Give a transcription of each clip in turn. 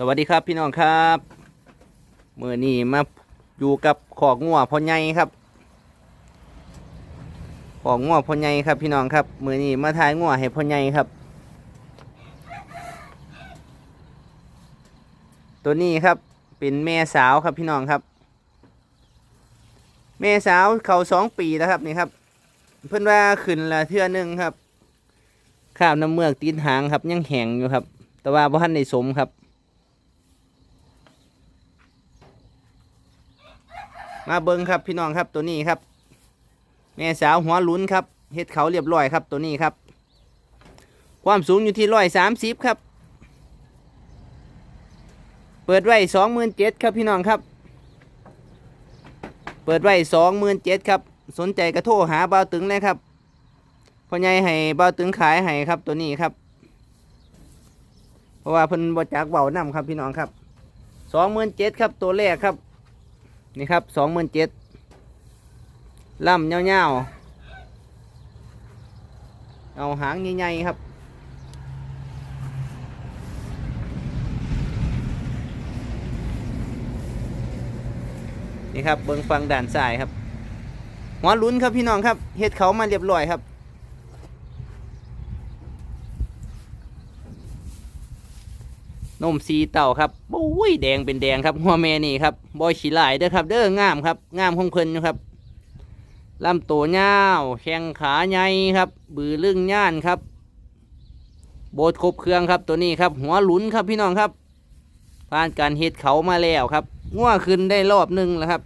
สวัสดีครับพี่น้องครับเมื่อนี้มาอยู่กับขอกงัวพ่อใหญ่ครับขอกงัวพ่อใหญ่ครับพี่น้องครับเมื่อนี้มาทายงัวให้พ่อใหญ่ครับ ตัวนี้ครับเป็นแม่สาวครับพี่น้องครับ แม่สาวเขาสองปีแล้วครับนี่ครับ เพื่อนว่าขึ้นละเทื่อหนึงครับข้าวน้ำเมือกตีนหางครับยังแห้งอยู่ครับ แต่ว่าบ่ทันได้สมครับ มาเบิ้งครับพี่น้องครับตัวนี้ครับ แม่สาวหัวลุ้นครับเฮ็ดเขาเรียบร้อยครับตัวนี้ครับ ความสูงอยู่ที่ร้อยสามสิบครับ เปิดไว้สองหมื่นเจ็ดครับพี่น้องครับ เปิดไว้สองหมื่นเจ็ดครับสนใจกระโทรหาเบาตึงเลยครับพ่อใหญ่ให้เบาตึงขายให้ครับตัวนี้ครับ เพราะว่าเพิ่นบจักเบานํครับพี่น้องครับสองหมื่นเจ็ดครับตัวแรกครับ นี่ครับสองหมื่นเจ็ดล่ำเงาๆเอาหางใหญ่ๆครับ นี่ครับเบิ้งฟังด่านซ้ายครับหัวลุ้นครับพี่น้องครับเฮ็ดเขามาเรียบร้อยครับ นมสีเต่าครับโอ้ยแดงเป็นแดงครับหัวแม่นี่ครับบอยฉีหลายเด้อครับ เด้องามครับงามของเพิ่นครับลำตัวยาวแข้งขาใหญ่ครับ บือลึงย่านครับ โบดครบเครื่องครับตัวนี้ครับ หัวหลุนครับพี่น้องครับผ่านการเฮ็ดเขามาแล้วครับง่วขึ้นได้รอบหนึ่งแล้วครับ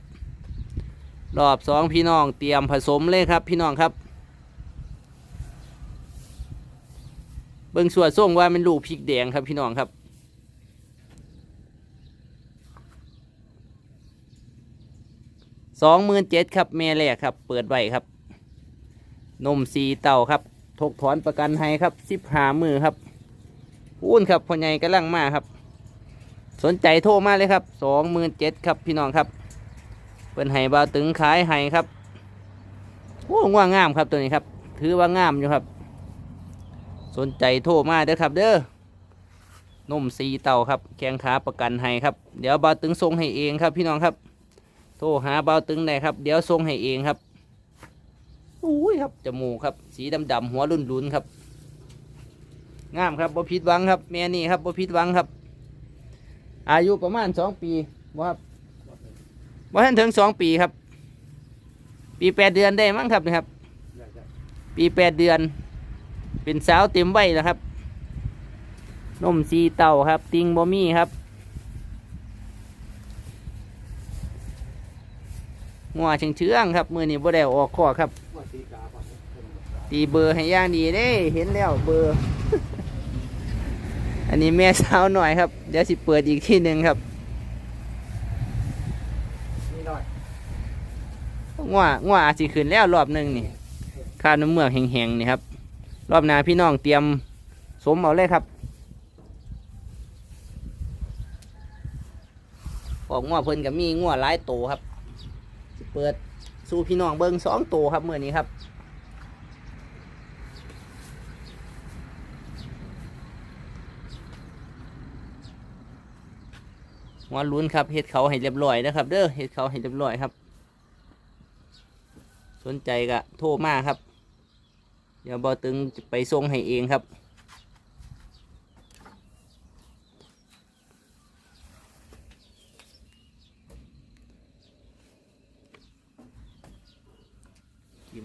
รอบสองพี่น้องเตรียมผสมเลยครับพี่น้องครับ เบิ่งส่วนส่งว่าเป็นลูกพริกแดงครับพี่น้องครับ สองหมื่นเจ็ดครับแม่แรกครับ เปิดไว้ครับ นมสีเต่าครับทกถอนประกันให้ครับสิบหามือครับพูนครับพ่อใหญ่กำลังมาครับ สนใจโทรมาเลยครับสองหมื่นเจ็ดครับพี่น้องครับเปิ้นให้บาตึงขายให้ครับโอ้ว่างามครับตัวนี้ครับ ถือว่างามอยู่ครับ สนใจโทรมาเด้อครับ เด้อนมสีเต่าครับแข้งขาประกันให้ครับ เดี๋ยวบาตึงส่งให้เองครับพี่น้องครับ ทรหาเบาตึงได้ครับ เดี๋ยวส่งให้เองครับอุ้ยครับจมูกครับ สีดำดำๆหัวรุนรุนๆครับงามครับบ่ผิดหวังครับ แม่นี่ครับบ่ผิดหวังครับ อายุประมาณสองปีบ่ครับบ่ทันถึงสองปีครับ ปีแปดเดือนได้มั้งครับนะครับ ปีแปดเดือน เป็นสาวเต็มวัยแล้วครับนมสีเต่าครับ ติงบ่มีครับ งัวเชิงเชืองครับ มือนี้บ่ได้ออกข้อครับ ตีเบอร์ให้ย่างดีเด้เห็นแล้วเบอร์ อันนี้แม่สาวหน่อยครับ เดี๋ยวสิเปิดอีกที่หนึ่งครับงัวงัวอาจสิขึ้นแล้วรอบหนึ่งนี่ข้าน้ำเมือกแห้งๆนี่ครับ รอบหน้าพี่น้องเตรียมสมเอาเลยครับพอกงัวเพิ่นกับมีงัวหลายโตครับ เปิดสู่พี่น้องเบิ้งสองตัวครับเมื่อนี้ครับหัวลุ้นครับเฮ็ดเขาให้เรียบร้อยนะครับ เด้อเฮ็ดเขาให้เรียบร้อยครับ สนใจก็โทรมาครับ เดี๋ยวบอตึงไปส่งให้เองครับ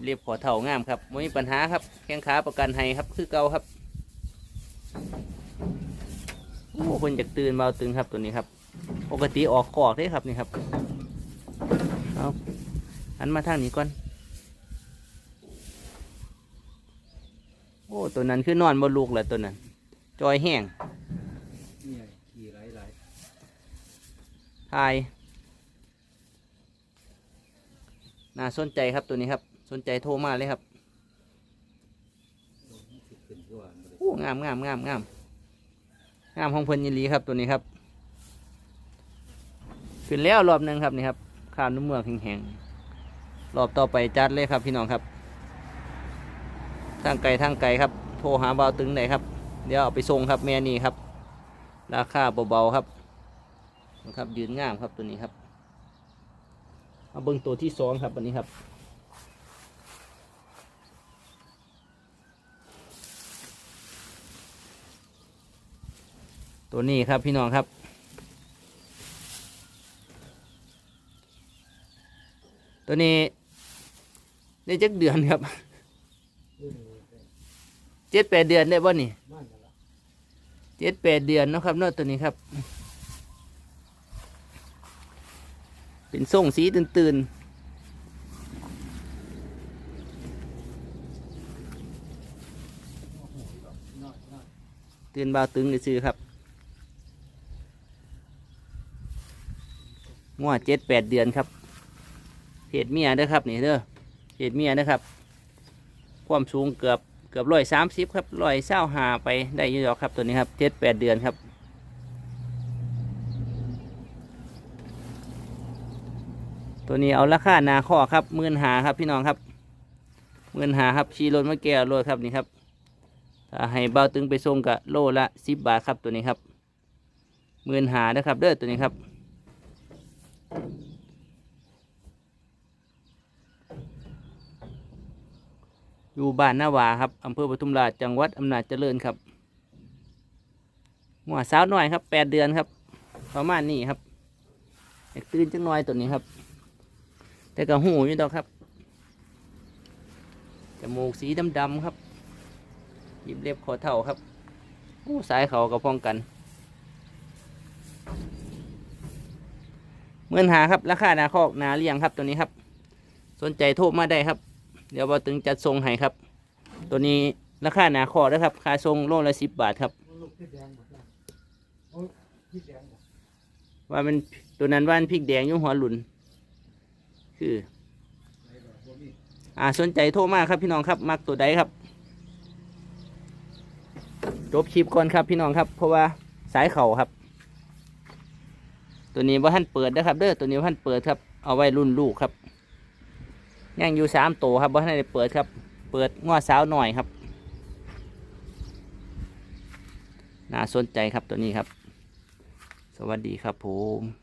เรียบขอเท่างามครับไม่มีปัญหาครับแข้งขาประกันให้ครับคือเก่าครับโอ้คนอยากตื่นเบาตึงครับตัวนี้ครับ ปกติออกกอกได้ครับนี่ครับเอาหันมาทางนี้ก่อนโอ้ตัวนั้นคือนอนบนลูกแหละตัวนั้น จอยแห้งเนี่ยขี่ไหลไหลทายน่าสนใจครับตัวนี้ครับ สนใจโทรมาเลยครับโอ้งามงามงามงามงามของเพิ่นยินลีครับตัวนี้ครับ ขึ้นแล้วรอบหนึ่งครับนี่ครับข้ามน้ำเมืองแห้งๆรอบต่อไปจัดเลยครับพี่น้องครับ ทางไกลทางไกลครับ โทรหาเบาวตึงไหนครับ เดี๋ยวเอาไปส่งครับแม่นี่ครับ ราคาเบาๆครับนะครับยืนงามครับตัวนี้ครับเอาเบิ้งตัวที่สองครับวันนี้ครับ ตัวนี้ครับพี่น้องครับ ตัวนี้ได้จักเดือนครับเจ็ดแปดเดือนได้บ่นี่เจ็ดแปดเดือนนะครับเนาะตัวนี้ครับ เป็นส่งสีตื่นๆตื่นบ่าวตึงเลยซื้อครับ งัวเจ็ดแปดเดือนครับเพศเมียเด้อครับนี่เด้อเพศเมียนะครับ ความสูงเกือบเกือบร้อยสามสิบครับร้อยเศร้าหาไปได้อยู่ดอกครับตัวนี้ครับเจ็ดแปดเดือนครับตัวนี้เอาราคานาข้อครับมื่นหาครับพี่น้องครับมื่นหาครับชีรถมาแก้วโลดครับนี่ครับถ้าให้เบาตึงไปส่งกะโลละสิบบาทครับตัวนี้ครับมื่นหานะครับเด้อตัวนี้ครับ อยู่บ้านนาวาครับอำเภอปทุมราชจังหวัดอำนาจเจริญครับหัวสาวหน่อยครับแปดเดือนครับ ประมาณนี้ครับอกตื่นจังน้อยตัวนี้ครับ แต่ก็หูอยู่ดอกครับจมูกสีดำๆครับหยิบเล็บคอเท่าครับโอ้สายเขากับพ้องกัน เมื่อหาครับ ราคาหนาคอกหนาเลี้ยงครับตัวนี้ครับ สนใจโทรมาได้ครับ เดี๋ยวบอตึงจัดทรงให้ครับ ตัวนี้ราคาหนาคอนะครับค่าทรงโลละสิบบาทครับ ว่ามันตัวนั้นว่านพริกแดงอยุ่หัวหลุน คือ อ่าสนใจโทรมาครับพี่น้องครับมักตัวใดครับจบคลิปก่อนครับพี่น้องครับ เพราะว่าสายเข่าครับ ตัวนี้ว่าท่านเปิดนะครับ เด้อตัวนี้ว่าท่านเปิดครับ เอาไว้รุ่นลูกครับย่างอยู่สามตัวครับว่าท่านได้เปิดครับ เปิดง้อสาวหน่อยครับน่าสนใจครับตัวนี้ครับ สวัสดีครับผม